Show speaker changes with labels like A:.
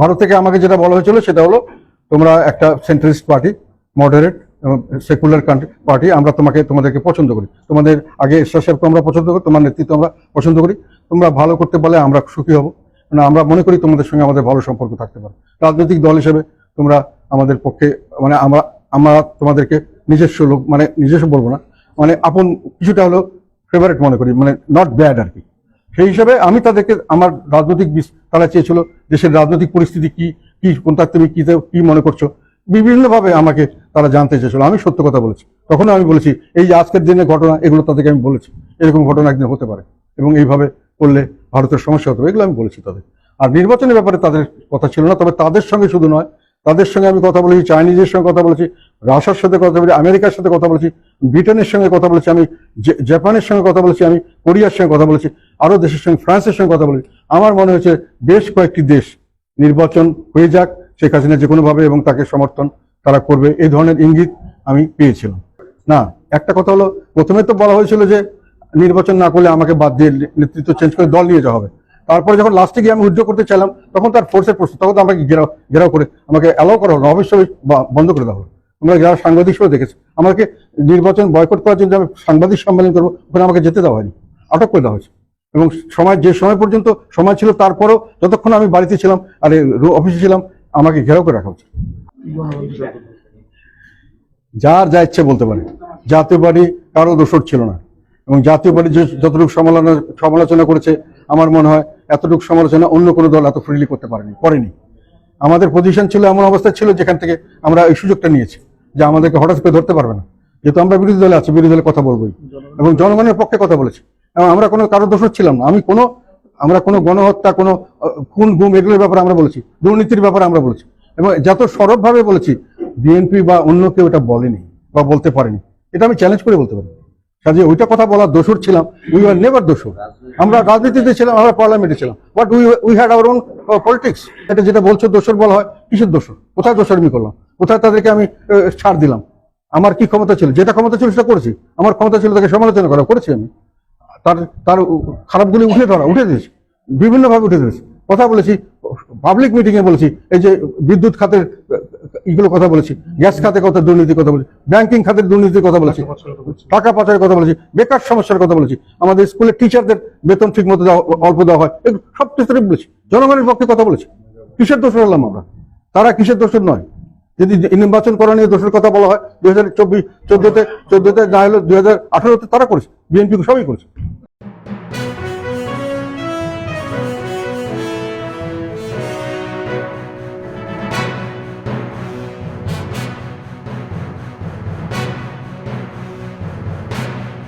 A: ভারত থেকে আমাকে যেটা বলা হয়েছিল সেটা হলো, তোমরা একটা centralist party moderate secular country party আমরা তোমাকে, তোমাদেরকে পছন্দ করি। তোমাদের আগে ঈশ্বর সাহেবকে আমরা পছন্দ করি, তোমার নেতৃত্ব আমরা পছন্দ করি। তোমরা ভালো করতে পারলে আমরা সুখী হব। মানে আমরা মনে করি তোমাদের সঙ্গে আমাদের ভালো সম্পর্ক থাকতে পারে। রাজনৈতিক দল হিসেবে তোমরা আমাদের পক্ষে মানে আমরা আমরা তোমাদেরকে নিজস্ব লোক মানে নিজস্ব বলব না। মানে আপন কিছুটা হলো ফেভারিট মনে করি মানে নট ব্যাড আর কি। সেই হিসাবে আমি তাদেরকে আমার রাজনৈতিক তারা চেয়েছিল দেশের রাজনৈতিক পরিস্থিতি কি কি কোনটা তুমি কি কি মনে করছ? বিভিন্নভাবে আমাকে তারা জানতে চেয়েছিল। আমি সত্য কথা বলেছি। তখনও আমি বলেছি, এই যে আজকের দিনের ঘটনা, এগুলো তাদেরকে আমি বলেছি। এরকম ঘটনা একদিন হতে পারে। এবং এইভাবে করলে ভারতের সমস্যা হতে এগুলো আমি বলেছি তাদের। আর নির্বাচনের ব্যাপারে তাদের কথা ছিল না, তবে তাদের সঙ্গে শুধু নয়, তাদের সঙ্গে আমি কথা বলেছি, চাইনিজের সঙ্গে কথা বলেছি। রাশিয়ার সাথে কথা বলেছি আমেরিকার সাথে কথা বলেছি, ব্রিটেনের সঙ্গে কথা বলেছি আমি জাপানের সঙ্গে কথা বলেছি আমি, কোরিয়ার সঙ্গে কথা বলেছি, আরও দেশের সঙ্গে, ফ্রান্সের সঙ্গে কথা বলেছি। আমার মনে হয়েছে বেশ কয়েকটি দেশ নির্বাচন হয়ে যাক, শেখ হাসিনা যে কোনোভাবে এবং তাকে সমর্থন তারা করবে, এই ধরনের ইঙ্গিত আমি পেয়েছিলাম। না, একটা কথা হলো, প্রথমে তো বলা হয়েছিল যে নির্বাচন না করলে আমাকে বাদ দিয়ে নেতৃত্ব চেঞ্জ করে দল নিয়ে যাওয়া হবে। তারপরে যখন লাস্টে গিয়ে আমি উদ্যোগ করতে চাইলাম, তখন তার ফোর্সের প্রশ্ন, তখন তো আমাকে ঘেরাও ঘেরাও করে, আমাকে অ্যালাউ করা হলো, অবশ্যই বন্ধ করে দেওয়া হলো। আমরা যারা সাংবাদিক হিসেবে দেখেছি। আমাকে নির্বাচন বয়কট করার জন্য আমি সাংবাদিক সম্মেলন করব, ওখানে আমাকে যেতে দেওয়া হয়নি। আটক করে দেওয়া হয়েছে। এবং সময়, যে সময় পর্যন্ত সময় ছিল তারপরও যতক্ষণ আমি বাড়িতে ছিলাম, আর অফিসে ছিলাম, আমাকে ঘেরাও করে রাখা হচ্ছে যার যা ইচ্ছে বলতে পারে। জাতীয় পার্টি কারও দোষর ছিল না। এবং জাতীয় পার্টি যে যতটুকু সমালোচনা সমালোচনা করেছে, আমার মনে হয় এতটুকু সমালোচনা অন্য কোনো দল এত ফ্রিলি করতে পারেনি, করেনি। আমাদের পজিশন ছিল এমন অবস্থা ছিল যেখান থেকে আমরা এই সুযোগটা নিয়েছি। যে আমাদেরকে হঠাৎ করে ধরতে পারবে না। যেহেতু আমরা বিরোধী দলে আছি, বিরোধী দলে কথা বলবোই। এবং জনগণের পক্ষে কথা বলেছি। এবং আমরা কোনো কারও দোষর ছিলাম না। আমি কোনো, আমরা কোনো গণহত্যা, কোনো খুন, গুম এগুলোর ব্যাপারে আমরা বলেছি। দুর্নীতির ব্যাপারে আমরা বলেছি। এবং যত সরবভাবে বলেছি, বিএনপি বা অন্য কেউ এটা বলেনি বা বলতে পারেনি। এটা আমি চ্যালেঞ্জ করে বলতে পারি। কাজে ওইটা কথা বলার দোষর ছিলাম। উই আর নেভার দোষর। আমরা রাজনীতিতে ছিলাম, আমরা পার্লামেন্টে ছিলাম। But we we had our own politics এটা যেটা বলছো দোষর বলা হয়, কিসের দোষর? কোথায় দোষর আমি করলাম? কোথায় তাদেরকে আমি ছাড় দিলাম? আমার কি ক্ষমতা ছিল? যেটা ক্ষমতা ছিল সেটা করেছি। আমার ক্ষমতা ছিল তাকে সমালোচনা করা, করেছি আমি। তার তার খারাপগুলি উঠে ধরা উঠে দিয়েছি। বিভিন্নভাবে উঠে দিয়েছি। কথা বলেছি পাবলিক মিটিং এ বলেছি, এই যে বিদ্যুৎ খাতের এগুলো কথা বলেছি, গ্যাস খাতে কথা দুর্নীতির কথা বলেছি ব্যাংকিং খাতের দুর্নীতির কথা বলেছি, টাকা পাচারের কথা বলেছি, বেকার সমস্যার কথা বলেছি। আমাদের স্কুলের টিচারদের বেতন ঠিক মতো অল্প দেওয়া হয়, এগুলো সব ক্ষেত্রে বলেছি। জনগণের পক্ষে কথা বলেছি। কিসের দোষ হলাম আমরা? তারা কিসের দোষের নয়? যদি নির্বাচন করা নিয়ে দোষের কথা বলা হয়, দুই হাজার চব্বিশ, চোদ্দতে চোদ্দতে না হলে দুই হাজার আঠারোতে তারা করেছে, বিএনপি সবই করেছে।